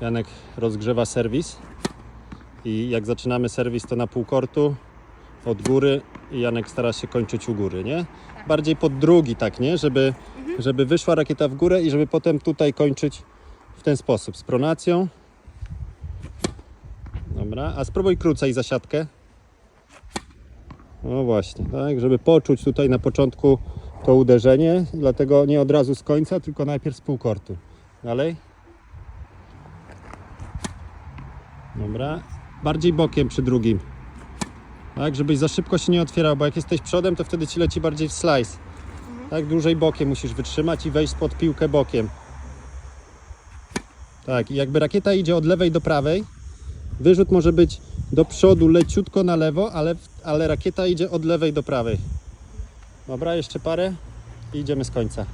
Janek rozgrzewa serwis i jak zaczynamy serwis to na pół kortu od góry i Janek stara się kończyć u góry, nie? Bardziej pod drugi tak, nie? Żeby, żeby wyszła rakieta w górę i żeby potem tutaj kończyć w ten sposób, z pronacją. Dobra, a spróbuj krócej zasiadkę. No właśnie, tak, żeby poczuć tutaj na początku to uderzenie, dlatego nie od razu z końca, tylko najpierw z półkortu. Dalej. Dobra, bardziej bokiem przy drugim. Tak, żebyś za szybko się nie otwierał, bo jak jesteś przodem, to wtedy ci leci bardziej w slice. Tak, dłużej bokiem musisz wytrzymać i wejść pod piłkę bokiem. Tak, i jakby rakieta idzie od lewej do prawej, wyrzut może być do przodu leciutko na lewo, ale, ale rakieta idzie od lewej do prawej. Dobra, jeszcze parę i idziemy z końca.